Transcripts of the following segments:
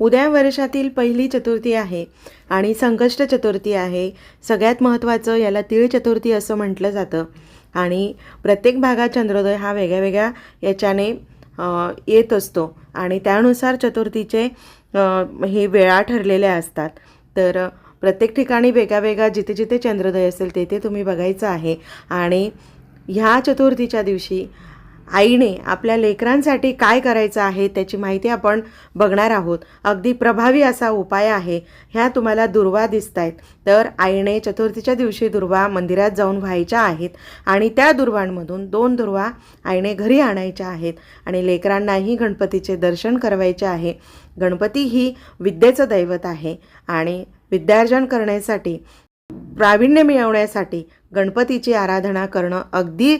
उद्या वर्षातील पहिली चतुर्थी आहे आणि संकष्ट चतुर्थी आहे. सगळ्यात महत्त्वाचं याला तिळ चतुर्थी असं म्हटलं जातं. आणि प्रत्येक भागात चंद्रोदय हा वेगळ्या वेगळ्या याच्याने येत असतो. आणि त्यानुसार चतुर्थीचे हे वेळा ठरलेल्या असतात. तर प्रत्येक ठिकाणी वेगळा वेगळा जिथे जिथे चंद्रोदय असेल तेथे तुम्ही बघायचं आहे. आणि ह्या चतुर्थीच्या दिवशी आईने आपल्या लेकरांसाठी काय करायचं आहे त्याची माहिती आपण बघणार आहोत. अगदी प्रभावी असा उपाय आहे. ह्या तुम्हाला दुर्वा दिसत आहेत तर आईने चतुर्थीच्या दिवशी दुर्वा मंदिरात जाऊन व्हायच्या आहेत आणि त्या दुर्वांमधून दोन दुर्वा आईने घरी आणायच्या आहेत आणि लेकरांनाही गणपतीचे दर्शन करवायचे आहे. गणपती ही विद्येचं दैवत आहे आणि विद्यार्जन करण्यासाठी प्रावीण्य मिळवण्यासाठी गणपतीची आराधना करणं अगदी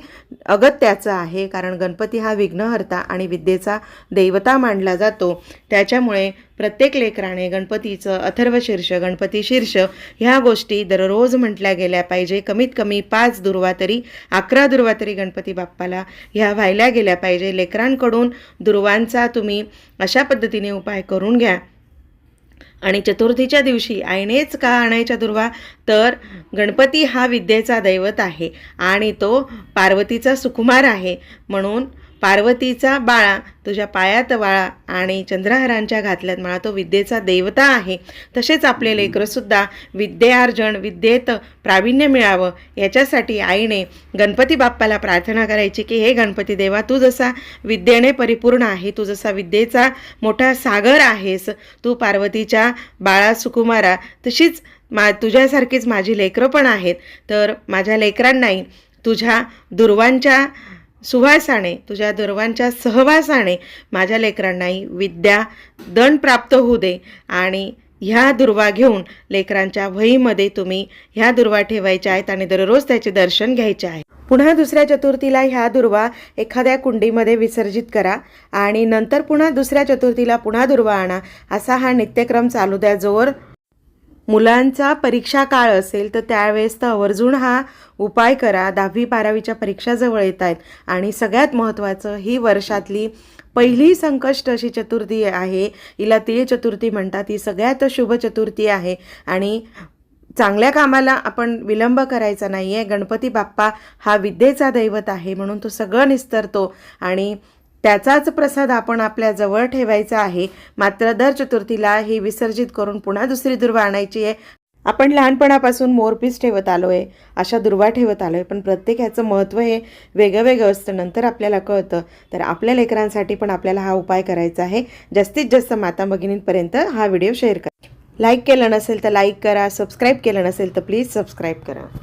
अगत्याचं आहे कारण गणपती हा विघ्नहर्ता आणि विद्येचा देवता मानला जातो. त्याच्यामुळे प्रत्येक लेकराने गणपतीचं अथर्वशीर्ष गणपती शीर्ष ह्या गोष्टी दररोज म्हटल्या गेल्या पाहिजे. कमीत कमी पाच दुर्वा तरी अकरा दुर्वा तरी गणपती बाप्पाला ह्या व्हायला गेल्या पाहिजे. लेकरांकडून दुर्वांचा तुम्ही अशा पद्धतीने उपाय करून घ्या. आणि चतुर्थीच्या दिवशी आईनेच का आणायच्या दुर्वा? तर गणपती हा विद्येचा दैवत आहे आणि तो पार्वतीचा सुकुमार आहे. म्हणून पार्वतीचा बाळा तुझ्या पायात वाळा आणि चंद्रहारांच्या घातल्यात माळा तो विद्येचा देवता आहे. तसेच आपले लेकरंसुद्धा विद्यार्जन विद्येत प्रावीण्य मिळावं याच्यासाठी आईने गणपती बाप्पाला प्रार्थना करायची की हे गणपती देवा तू जसा विद्येने परिपूर्ण आहे तू जसा विद्येचा मोठा सागर आहेस तू पार्वतीच्या बाळा सुकुमारा तशीच मा तुझ्यासारखीच माझी लेकरं पण आहेत. तर माझ्या लेकरांनाही तुझ्या दुर्वांच्या सुवासाने तुझ्या दुर्वांच्या सहवासाने माझ्या लेकरांनाही विद्या दण प्राप्त होऊ दे आणि ह्या दुर्वा घेऊन लेकरांच्या वहीमध्ये तुम्ही ह्या दुर्वा ठेवायच्या आहेत आणि दररोज त्याचे दर्शन घ्यायचे आहे. पुन्हा दुसऱ्या चतुर्थीला ह्या दुर्वा एखाद्या कुंडीमध्ये विसर्जित करा आणि नंतर पुन्हा दुसऱ्या चतुर्थीला पुन्हा दुर्वा आणा असा हा नित्यक्रम चालू द्या जोवर मुलांचा परीक्षा काळ असेल तर त्यावेळेस तर आवर्जून हा उपाय करा. दहावी बारावीच्या परीक्षा जवळ येत आहेत. आणि सगळ्यात महत्त्वाचं ही वर्षातली पहिली संकष्ट अशी चतुर्थी आहे. हिला तिळ चतुर्थी म्हणतात. ही सगळ्यात शुभ चतुर्थी आहे. आणि चांगल्या कामाला आपण विलंब करायचा नाही आहे गणपती बाप्पा हा विद्येचा दैवत आहे म्हणून तो सगळं निस्तरतो. आणि त्याचाच प्रसाद आपण आपल्या जवळ ठेवायचा आहे. मात्र दर चतुर्थीला हे विसर्जित करून पुन्हा दुसरी दुर्वा आणायची आहे. आपण लहानपणापासून मोरपीस ठेवत आलो आहे अशा दुर्वा ठेवत आलो आहे पण प्रत्येक ह्याचं महत्त्व हे वेगळं वेगळं असतं. नंतर आपल्याला कळतं. तर आपल्या लेकरांसाठी पण आपल्याला हा उपाय करायचा आहे. जास्तीत जास्त माता भगिनींपर्यंत हा व्हिडिओ शेअर करा. लाईक केलं नसेल तर लाईक करा. सबस्क्राईब केलं नसेल तर प्लीज सबस्क्राईब करा.